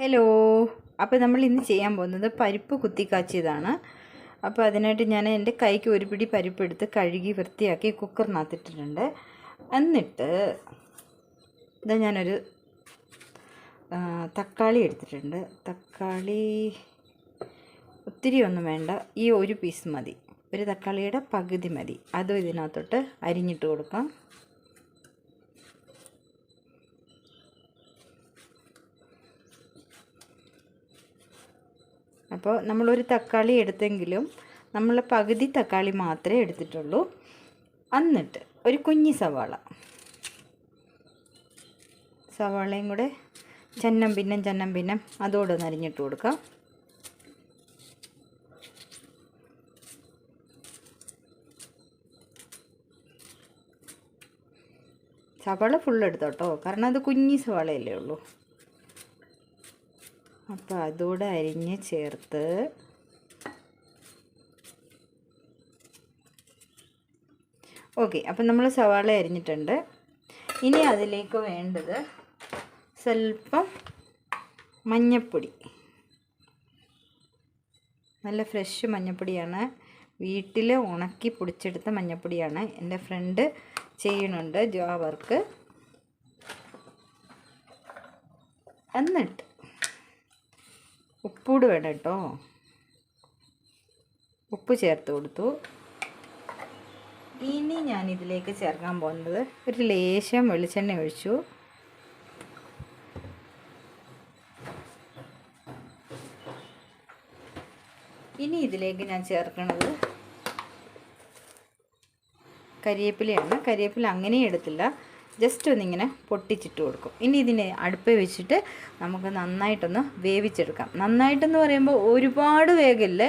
Hello അപ്പോൾ നമ്മൾ ഇന്ന് ചെയ്യാൻ പോകുന്നത് പരിപ്പ് കുത്തിക്കാച്ചിയതാണ്. അപ്പോൾ അതിനായിട്ട് ഞാൻ എന്റെ കൈക്ക് ഒരു പിടി പരിപ്പ് എടുത്ത് കഴുകി വൃത്തിയാക്കി കുക്കറിനകത്തിട്ടിട്ടുണ്ട്. എന്നിട്ട് ഇതാ ഞാനൊരു തക്കാളി എടുത്തിട്ടുണ്ട്. തക്കാളി ഒത്തിരി ഒന്നും വേണ്ട. ഈ ഒരു പീസ് മതി. ഒരു തക്കാളിയുടെ പകുതി മതി. അതും ഇതിനകത്തോട്ട് അരിഞ്ഞിട്ട് കൊടുക്കാം. അപ്പോൾ നമ്മളൊരു തക്കാളി എടുത്തെങ്കിലും നമ്മൾ പകുതി തക്കാളി മാത്രമേ എടുത്തിട്ടുള്ളൂ. എന്നിട്ട് ഒരു കുഞ്ഞി സവാള. സവാളയും കൂടെ ചന്നം പിന്നം ചന്നം പിന്നം അതോടെ നരിഞ്ഞിട്ട് കൊടുക്കാം. സവാള ഫുൾ എടുത്തോട്ടോ കാരണം അത് കുഞ്ഞി സവാളയല്ലേ ഉള്ളൂ. അപ്പോൾ അതുകൂടെ അരിഞ്ഞ് ചേർത്ത് ഓക്കെ അപ്പം നമ്മൾ സവാള അരിഞ്ഞിട്ടുണ്ട്. ഇനി അതിലേക്ക് വേണ്ടത് സ്വല്പം മഞ്ഞപ്പൊടി. നല്ല ഫ്രഷ് മഞ്ഞപ്പൊടിയാണ്. വീട്ടിൽ ഉണക്കി പൊടിച്ചെടുത്ത മഞ്ഞപ്പൊടിയാണ് എന്റെ ഫ്രണ്ട് ചെയ്യണുണ്ട് ജോ വർക്ക് എന്നിട്ട് ഉപ്പൂട് വേണം കേട്ടോ. ഉപ്പ് ചേർത്ത് കൊടുത്തു. ഇനി ഞാൻ ഇതിലേക്ക് ചേർക്കാൻ പോകുന്നത് ഒരു ലേശം വെളിച്ചെണ്ണ ഒഴിച്ചു. ഇനി ഇതിലേക്ക് ഞാൻ ചേർക്കുന്നത് കരിയേപ്പിലയാണ്. കരിയേപ്പില അങ്ങനെ എടുത്തില്ല. ജസ്റ്റ് ഒന്നിങ്ങനെ പൊട്ടിച്ചിട്ട് കൊടുക്കും. ഇനി ഇതിനെ അടുപ്പ് വെച്ചിട്ട് നമുക്ക് നന്നായിട്ടൊന്ന് വേവിച്ചെടുക്കാം. നന്നായിട്ടെന്ന് പറയുമ്പോൾ ഒരുപാട് വേഗമില്ല.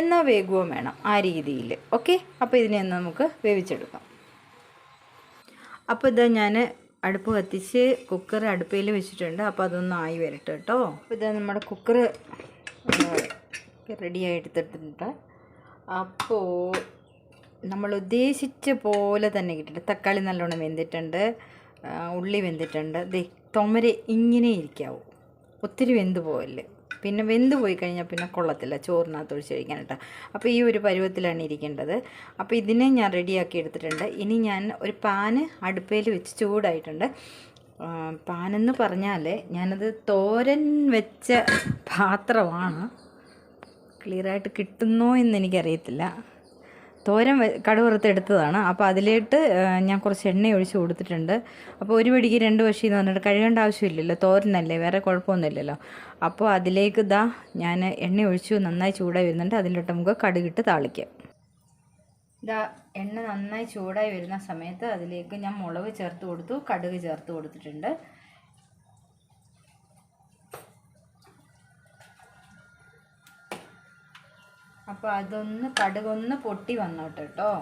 എന്നാൽ വേഗവും വേണം ആ രീതിയിൽ. ഓക്കെ? അപ്പോൾ ഇതിനെ ഒന്ന് നമുക്ക് വേവിച്ചെടുക്കാം. അപ്പോൾ ഇതാ ഞാൻ അടുപ്പ് കത്തിച്ച് കുക്കർ അടുപ്പയിൽ വെച്ചിട്ടുണ്ട്. അപ്പോൾ അതൊന്നും ആയി വരട്ടെ കേട്ടോ. അപ്പോൾ ഇതാ നമ്മുടെ കുക്കർ റെഡിയായി എടുത്തിട്ടുണ്ട്. അപ്പോൾ നമ്മൾ ഉദ്ദേശിച്ച പോലെ തന്നെ കിട്ടിയിട്ട് തക്കാളി നല്ലോണം വെന്തിട്ടുണ്ട്. ഉള്ളി വെന്തിട്ടുണ്ട്. ദേ തൊമര ഇങ്ങനെ ഇരിക്കാവൂ. ഒത്തിരി വെന്ത് പോകല്ലേ പിന്നെ വെന്ത് പോയി കഴിഞ്ഞാൽ പിന്നെ കൊള്ളത്തില്ല. ചോറിനകത്ത് ഒഴിച്ച് കഴിക്കാനായിട്ട് അപ്പോൾ ഈ ഒരു പരുവത്തിലാണ് ഇരിക്കേണ്ടത്. അപ്പോൾ ഇതിനെ ഞാൻ റെഡിയാക്കി എടുത്തിട്ടുണ്ട്. ഇനി ഞാൻ ഒരു പാന് അടുപ്പയിൽ വെച്ച് ചൂടായിട്ടുണ്ട്. പാനെന്ന് പറഞ്ഞാൽ ഞാനത് തോരൻ വെച്ച പാത്രമാണ്. ക്ലിയറായിട്ട് കിട്ടുന്നോ എന്ന് എനിക്കറിയത്തില്ല. തോരൻ വെ- കടുവറുത്ത് എടുത്തതാണ്. അപ്പോൾ അതിലേട്ട് ഞാൻ കുറച്ച് എണ്ണ ഒഴിച്ച് കൊടുത്തിട്ടുണ്ട്. അപ്പോൾ ഒരു പിടിക്ക് രണ്ട് വശി എന്ന് പറഞ്ഞിട്ട് കഴുകേണ്ട ആവശ്യമില്ലല്ലോ. തോരനല്ലേ വേറെ കുഴപ്പമൊന്നുമില്ലല്ലോ. അപ്പോൾ അതിലേക്ക് ഇതാ ഞാൻ എണ്ണ ഒഴിച്ചു നന്നായി ചൂടായി വരുന്നുണ്ട്. അതിലോട്ട് നമുക്ക് കടുകിട്ട് താളിക്കാം. ഇതാ എണ്ണ നന്നായി ചൂടായി വരുന്ന സമയത്ത് അതിലേക്ക് ഞാൻ മുളക് ചേർത്ത് കൊടുത്തു കടുക് ചേർത്ത് കൊടുത്തിട്ടുണ്ട്. അപ്പോൾ അതൊന്ന് കടുകൊന്ന് പൊട്ടി വന്നോട്ടെ കേട്ടോ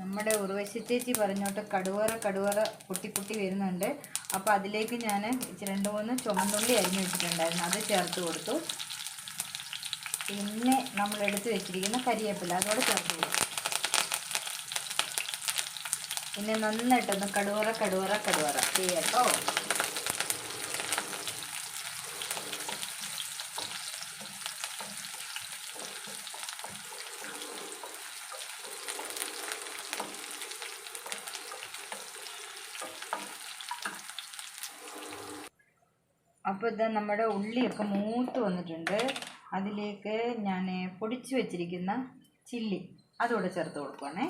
നമ്മുടെ ഉർവശി ചേച്ചി പറഞ്ഞോട്ട് കടുവറ കടുവറ പൊട്ടി പൊട്ടി വരുന്നുണ്ട്. അപ്പോൾ അതിലേക്ക് ഞാൻ രണ്ട് മൂന്ന് ചുമന്നുള്ളി അരിഞ്ഞു വെച്ചിട്ടുണ്ടായിരുന്നു. അത് ചേർത്ത് കൊടുത്തു. പിന്നെ നമ്മൾ എടുത്ത് വെച്ചിരിക്കുന്ന കരിയേപ്പില അതോടെ ചേർത്ത് കൊടുത്തു. പിന്നെ നന്നായിട്ടൊന്ന് കടുവറ കടുവറ കടുവറ ചെയ്യാട്ടോ അപ്പോൾ ഇത് നമ്മുടെ ഉള്ളിയൊക്കെ മൂത്ത് വന്നിട്ടുണ്ട്. അതിലേക്ക് ഞാൻ പൊടിച്ച് വെച്ചിരിക്കുന്ന ചില്ലി അതുകൂടെ ചേർത്ത് കൊടുക്കുവാണേ.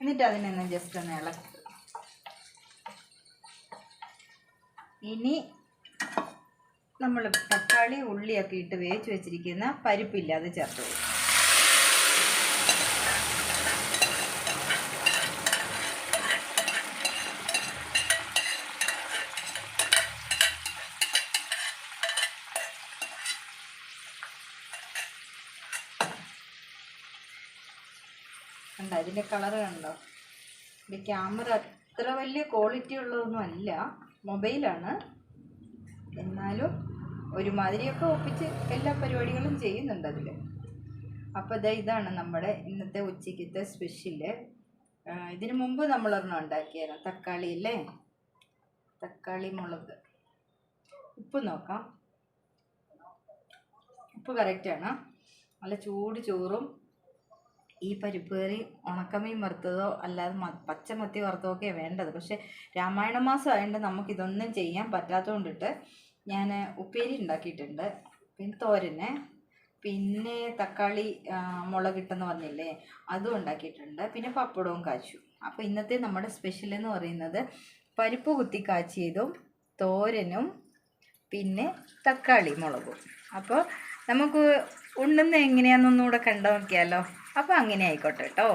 എന്നിട്ട് അതിനൊന്ന് ജസ്റ്റ് ഒന്ന് ഇളക്കി. ഇനി നമ്മൾ തക്കാളി ഉള്ളിയൊക്കെ ഇട്ട് വേവിച്ച് വെച്ചിരിക്കുന്ന പരിപ്പില്ല അത് ചേർത്ത് കൊടുക്കും. കണ്ടോ? അതിന്റെ കളർ കണ്ടോ? ഇത് ക്യാമറ അത്ര വലിയ ക്വാളിറ്റി ഉള്ളതൊന്നും അല്ല. മൊബൈലാണ് എന്നാലും ഒരുമാതിരിയൊക്കെ ഒപ്പിച്ച് എല്ലാ പരിപാടികളും ചെയ്യുന്നുണ്ട് അതിൽ അപ്പോൾ ഇതാ ഇതാണ് നമ്മുടെ ഇന്നത്തെ ഉച്ചയ്ക്കത്തെ സ്പെഷ്യൽ ഇതിനു മുമ്പ് നമ്മളൊരെണ്ണം ഉണ്ടാക്കിയായിരുന്നു. തക്കാളി അല്ലേ തക്കാളി മുളക്. ഉപ്പ് നോക്കാം. ഉപ്പ് കറക്റ്റാണ് നല്ല ചൂട് ചോറും ഈ പരിപ്പ് കറി ഉണക്കമീൻ വറുത്തതോ അല്ലാതെ പച്ചമത്തി വറുത്തതോ ഒക്കെ വേണ്ടത്. പക്ഷേ രാമായണ മാസം ആയതുകൊണ്ട് നമുക്കിതൊന്നും ചെയ്യാൻ പറ്റാത്തതുകൊണ്ടിട്ട് ഞാൻ ഉപ്പേരി ഉണ്ടാക്കിയിട്ടുണ്ട് പിന്നെ തോരന് പിന്നെ തക്കാളി മുളക് മുളകിട്ടെന്ന് പറഞ്ഞില്ലേ അതും ഉണ്ടാക്കിയിട്ടുണ്ട് പിന്നെ പപ്പടവും കാച്ചു. അപ്പോൾ ഇന്നത്തെ നമ്മുടെ സ്പെഷ്യൽ എന്ന് പറയുന്നത് പരിപ്പ് കുത്തി കാച്ചിയതും തോരനും പിന്നെ തക്കാളി മുളകും. അപ്പോൾ നമുക്ക് ഉണ്ണുന്ന എങ്ങനെയാണെന്നൊന്നുകൂടെ കണ്ടു നോക്കിയാലോ. അപ്പോൾ അങ്ങനെ ആയിക്കോട്ടെ കേട്ടോ